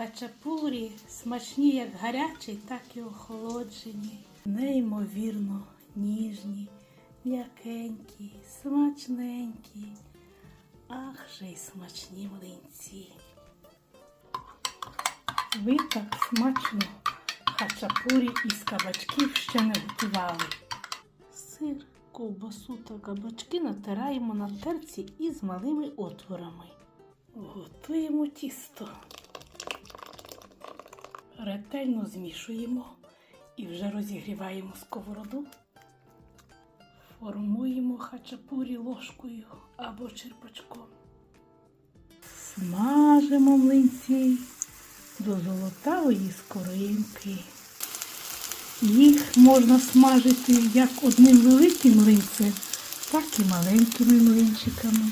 Хачапурі смачні як гарячі, так і охолоджені. Неймовірно ніжні, м'якенькі, смачненькі. Ах же й смачні млинці. Ви так смачно хачапурі із кабачків ще не готували. Сир, ковбасу та кабачки натираємо на терці із малими отворами. Готуємо тісто. Ретельно змішуємо і вже розігріваємо сковороду. Формуємо хачапурі ложкою або черпачком. Смажимо млинці до золотавої скоринки. Їх можна смажити як одним великим млинцем, так і маленькими млинчиками.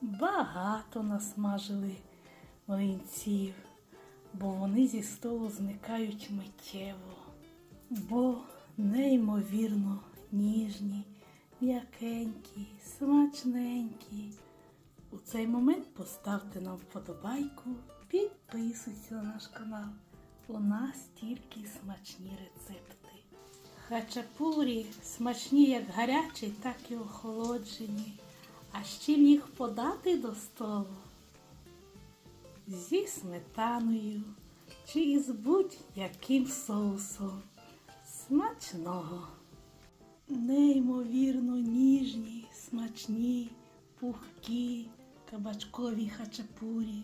Багато насмажили млинців, бо вони зі столу зникають миттєво, бо неймовірно ніжні, м'якенькі, смачненькі. У цей момент поставте нам вподобайку, підписуйтесь на наш канал. У нас тільки смачні рецепти. Хачапурі смачні як гарячі, так і охолоджені. А з чим їх подати до столу? Зі сметаною чи із будь-яким соусом. Смачного. Неймовірно ніжні, смачні, пухкі, кабачкові хачапурі.